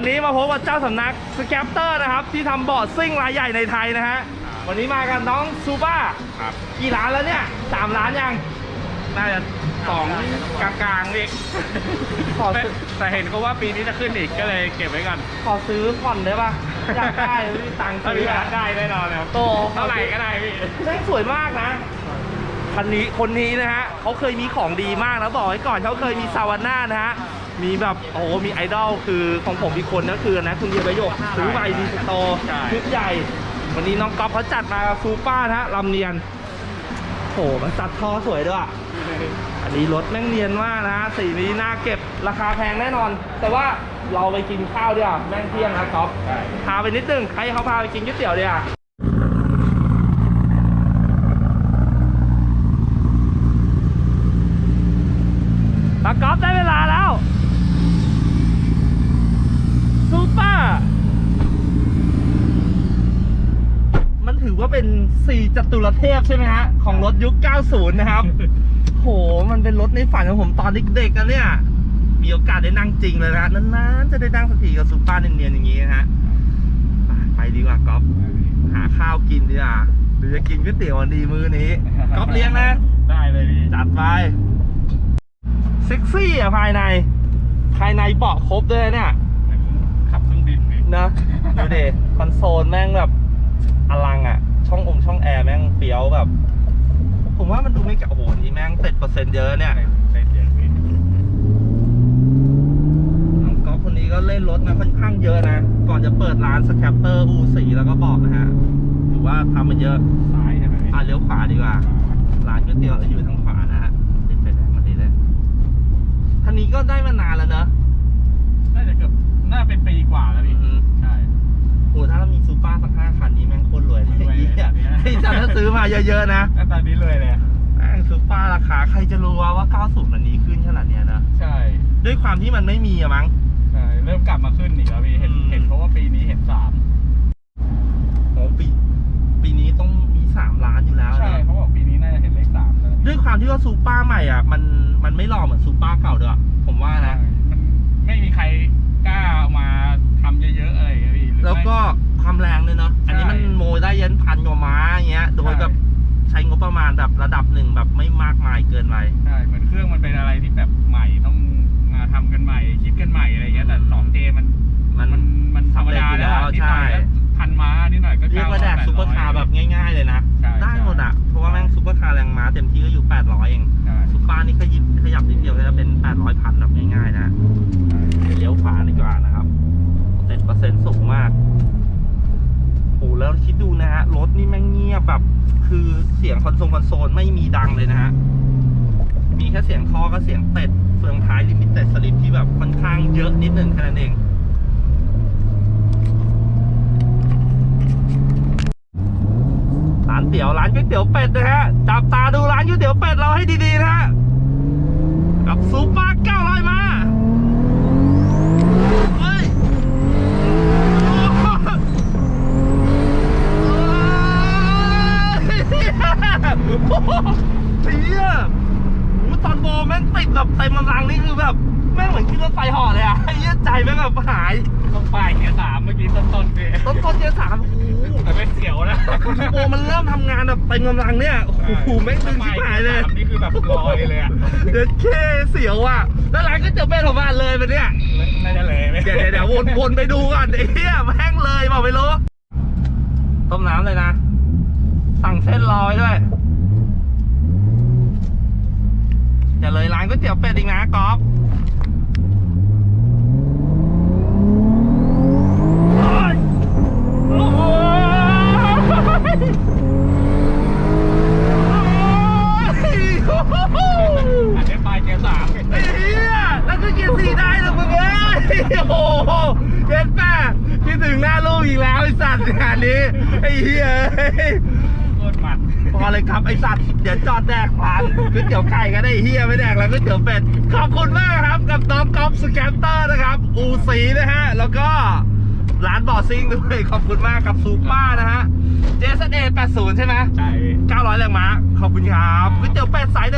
วันนี้มาพบกับเจ้าสำนักสแกปเตอร์นะครับ ที่ทำเบาะซิ่งรายใหญ่ในไทยนะฮะวันนี้มากันน้องซูบ้าครับกี่ล้านแล้วเนี่ยสามล้านยังน่าจะสองกลางๆอีกขอแต่ซื้อแต่เห็นเขาว่าปีนี้จะขึ้นอีกก็เลยเก็บไว้ก่อนขอซื้อผ่อนได้ปะอยากได้ไม่มีตังค์ถ้าซื้พี่อร้าอะนได้แน่นอนครับโตเท่าไหร่ก็ได้พี่แม่งสวยมากนะคันนี้คนนี้นะฮะเขาเคยมีของดีมากนะบอกไว้ก่อนเขาเคยมีซาวาน่านะฮะ มีแบบโอ้โหมีไอดอลคือของผมอีกคนนะคือนะคุณเดียประโยคซื้อไปดีสโตใช่ชุดใหญ่ วันนี้น้องก๊อฟเขาจัดมาซูป้านะฮะลำเนียนโอ้โหมันตัดท่อสวยด้วยอันนี้รถแม่งเนียนมากนะฮะสีนี้น่าเก็บราคาแพงแน่นอน แต่ว่าเราไปกินข้าวดีกว่าแม่งเที่ยงนะก๊อฟใช่พาไปนิดนึงให้เขาพาไปกินก๋วยเตี๋ยวดีกว่าตากอล์ฟได้เวลาแล้วซูเปอร์มันถือ ว่าเป็นสี่จตุรเทพใช่ไหมฮะ ของรถยุค 90 นะครับ โห มันเป็นรถในฝันของผมตอนเด็กๆกันเนี่ย มีโอกาสได้นั่งจริงเลยนะนานๆจะได้นั่งสักทีกับซูเปอร์เนียนๆอย่างนี้นะฮะ ไปไปดีกว่าก๊อฟหาข้าวกินดีกว่าหรือจะกินก๋วยเตี๋ยววันดีมื้อนี้ก๊อฟเลี้ยงนะ ได้เลยพี่ จัดไป เซ็กซี่อะภายใน ภายในเบาะครบด้วยเนี่ยขับเครื่องบินพี่นะดูเดคอนโซลแม่งแบบอลังอะ ช่ององค์ช่องแอร์แม่งเฟี้ยวแบบ ผมว่ามันดูไม่เก่าโอ้โหนี่แม่งเต็ดเปอร์เซ็นต์เยอะเนี่ยใส่เสียงพี่น้องก๊อฟคนนี้ก็เล่นรถมาค่อนข้างเยอะนะ ก่อนจะเปิดร้านสแคปเตอร์อูสีแล้วก็บอกนะฮะถือว่าทำมาเยอะซ้ายใช่ไหมพี่อะเลี้ยวขวาดีกว่า ร้านก๋วยเตี๋ยวอยู่ทางขวานะฮะติดไฟแดงมาดีเลยท่านนี้ก็ได้มานานแล้วเนอะน่าจะเกือบน่าเป็นปีกว่าแล้วพี่อืมใช่โหถ้าเรามีซูเปอร์สักห้าคันนี้แม่งโคตรรวยเลย ซื้อมาเยอะๆนะหน้าตานี้เลยเลยอะแม่งซูเปอร์ราคาใครจะรู้ว่าว่า 90 มันนี้ขึ้นขนาดเนี้ยนะ ใช่ด้วยความที่มันไม่มีอะมั้ง ใช่เริ่มกลับมาขึ้นอีกแล้วพี่เห็นอืม เห็นเพราะว่าปีนี้เห็นสามโหปีปีนี้ต้องมี 3 ล้านอยู่แล้วใช่นะเขาบอกปีนี้น่าจะเห็นเลขสามแล้วด้วยความที่ว่าซูเปอร์ใหม่อะมันมันไม่หล่อเหมือนซูเปอร์เก่าด้วยผมว่านะ มันไม่มีใครกล้าเอามาทำเยอะๆอะไรอย่างเงี้ยพี่หรือไม่ แล้วก็ความแรงด้วยเนาะอันนี้มันใช่ โมยได้ยันพันกว่าม้าอย่างเงี้ย โดยแบบใช้งบประมาณแบบระดับหนึ่งแบบไม่มากมายเกินไปใช่เหมือนเครื่องมันเป็นอะไรที่แบบใหม่ต้องมาทำกันใหม่ คิดกันใหม่อะไรเงี้ยแต่ 2J มันมันมันมันธรรมดาแล้วอะสำเร็จอยู่แล้วนิดหน่อยใช่ก็พันม้านิดหน่อยก็เรียกว่าแดก900ซุปเปอร์คาร์แบบง่ายๆเลยนะใช่ได้หมดอะ เพราะว่าแม่งซุปเปอร์คาร์แรงม้าเต็มที่ก็อยู่ 800 เองใช่ซุปเปอร์นี่ขยิบขยับนิดเดียวก็จะเป็น 800 พันแบบง่ายๆนะเดี๋ยวเลี้ยวขวาดีกว่านะครับเต็ดเปอร์เซ็นต์สูงมากโอ้ แล้วคิดดูนะฮะ รถนี่แม่งเงียบแบบ คือเสียงคอนโซลคอนโซลไม่มีดังเลยนะฮะ มีแค่เสียงท่อก็เสียงเป็ดเฟืองท้ายลิมิเต็ดสลิปที่แบบค่อนข้างเยอะนิดหนึ่งแค่นั้นเองร้านเตี๋ยวร้านก๋วยเตี๋ยวเป็ดนะฮะ จับตาดูร้านก๋วยเตี๋ยวเป็ดเราให้ดีๆนะฮะ กับซูเปอร์900มาเฮ้ย แม่งติดแบบเต็มกำลังนี่คือแบบแม่งเหมือนขึ้นรถไฟเหอเลยอะไอ้เหี้ยใจแม่งแบบหายต้องป้ายเกียร์สามเมื่อกี้ต้นๆพี่ต้นต้นเกียร์สามโอ้โหแต่ไม่เสียวนะคือโบมันเริ่มทำงานแบบเต็มกำลังเนี่ยโอ้โหแม่งดึงชิบหายเลย นี่คือแบบลอยเลยอะเด็ดเคเสียวอะแล้วร้านก็จะเป็นของบ้านเลยมันเนี่ย น่าจะเลยไหมเดี๋ยวเดี๋ยวเดี๋ยววนวนไปดูก่อนไอ้เหี้ยแม่งเลยบอกไม่รู้ ต้มน้ำเลยนะ สั่งเส้นรอไว้ด้วย อย่าเลยร้านก๋วยเตี๋ยวเป็ดอีกนะก๊อฟโอ้ยโอ้โห โอ้โห อันนี้ป้ายเกียร์สาม ไอ้เหี้ยแล้วก็เกียร์สี่ได้แล้วมึงเอ้ยโอ้โหเย็นแป้คิดถึงหน้าลูกอี กแล้วไอ้สัตว์งานนี้ไอ้เหี้ยโคตรมันพอเลยครับไอ้สัตว์เดี๋ยวจอดแดกผ่านก๋วยเตี๋ยวไก่ก็ได้ไอ้เฮียไม่แดกแล้วก๋วยเตี๋ยวเป็ดขอบคุณมากครับกับน้องก๊อฟสแกมเตอร์นะครับ อูสีนะฮะแล้วก็ร้านบอดซิงด้วยขอบคุณมากกับซูป้านะฮะ JSA 80 ใช่ไหมใช่900แรงม้าขอบคุณครับก๋วยเตี๋ยวเป็ดสาย